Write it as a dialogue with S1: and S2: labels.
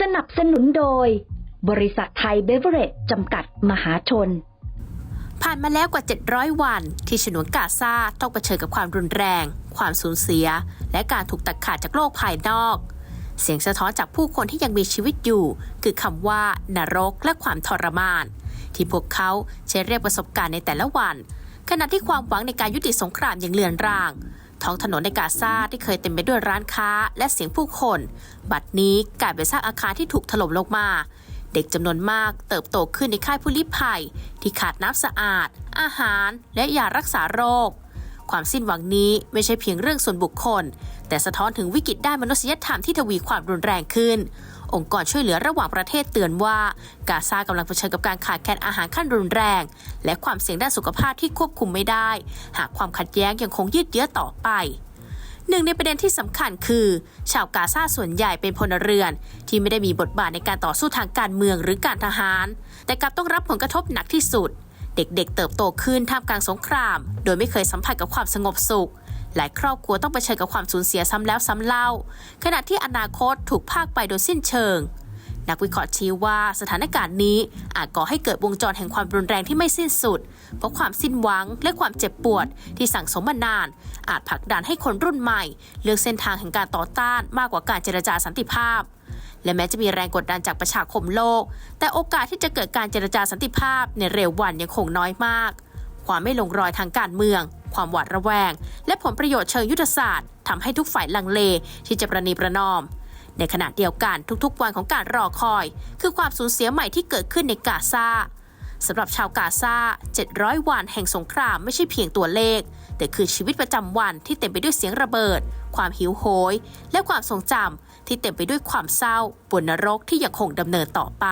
S1: สนับสนุนโดย บริษัทไทยเบเวอเรจจำกัดมหาชน
S2: ผ่านมาแล้วกว่า 700 วัน ที่ฉนวนกาซาต้องเผชิญกับความรุนแรง ความสูญเสีย และการถูกตัดขาดจากโลกภายนอก เสียงสะท้อนจากผู้คนที่ยังมีชีวิตอยู่ คือคำว่านรกและความทรมาน ที่พวกเขาใช้เรียกประสบการณ์ในแต่ละวัน ขณะที่ความหวังในการยุติสงครามยังเลือนราง ท้องถนนในกาซาที่เคยเต็มไปด้วยร้านค้าและเสียงผู้คน บัดนี้กลายเป็นซากอาคารที่ถูกถล่มลงมา เด็กจำนวนมากเติบโตขึ้นในค่ายผู้ลี้ภัย ที่ขาดน้ำสะอาด อาหาร และยารักษาโรค ความสิ้นหวังนี้ไม่ใช่เพียงเรื่องส่วนบุคคล แต่สะท้อนถึงวิกฤตด้านมนุษยธรรมที่ทวีความรุนแรงขึ้น องค์กรช่วยเหลือระหว่างประเทศเตือนว่า กาซากำลังเผชิญกับการขาดแคลนอาหารขั้นรุนแรง และความเสี่ยงด้านสุขภาพที่ควบคุมไม่ได้ หากความขัดแย้งยังคงยืดเยื้อต่อไปหนึ่งในประเด็นที่สำคัญคือ ชาวกาซาส่วนใหญ่เป็นพลเรือน ที่ไม่ได้มีบทบาทในการต่อสู้ทางการเมืองหรือการทหาร แต่กลับต้องรับผลกระทบหนักที่สุด เด็กๆเติบโตขึ้นท่ามกลางสงคราม โดยไม่เคยสัมผัสกับความสงบสุข หลายครอบครัวต้องเผชิญกับความสูญเสียซ้ำแล้วซ้ำเล่า ขณะที่อนาคตถูกพากไปโดยสิ้นเชิง นักวิเคราะห์ชี้ว่าสถานการณ์นี้อาจก่อให้เกิดวงจรแห่งความรุนแรงที่ไม่สิ้นสุด เพราะความสิ้นหวังและความเจ็บปวดที่สั่งสมมานาน อาจผลักดันให้คนรุ่นใหม่ เลือกเส้นทางแห่งการต่อต้านมากกว่าการเจรจาสันติภาพและแม้จะมีแรงกดดันจากประชาคมโลก แต่โอกาสที่จะเกิดการเจรจาสันติภาพในเร็ววันยังคงน้อยมาก ความไม่ลงรอยทางการเมือง ความหวาดระแวง และผลประโยชน์เชิงยุทธศาสตร์ทำให้ทุกฝ่ายลังเลที่จะประนีประนอม ในขณะเดียวกันทุกๆวันของการรอคอย คือความสูญเสียใหม่ที่เกิดขึ้นในกาซาสำหรับชาวกาซา 700 วันแห่งสงครามไม่ใช่เพียงตัวเลข แต่คือชีวิตประจำวันที่เต็มไปด้วยเสียงระเบิด ความหิวโหย และความทรงจำที่เต็มไปด้วยความเศร้าบนนรกที่ยังคงดำเนินต่อไป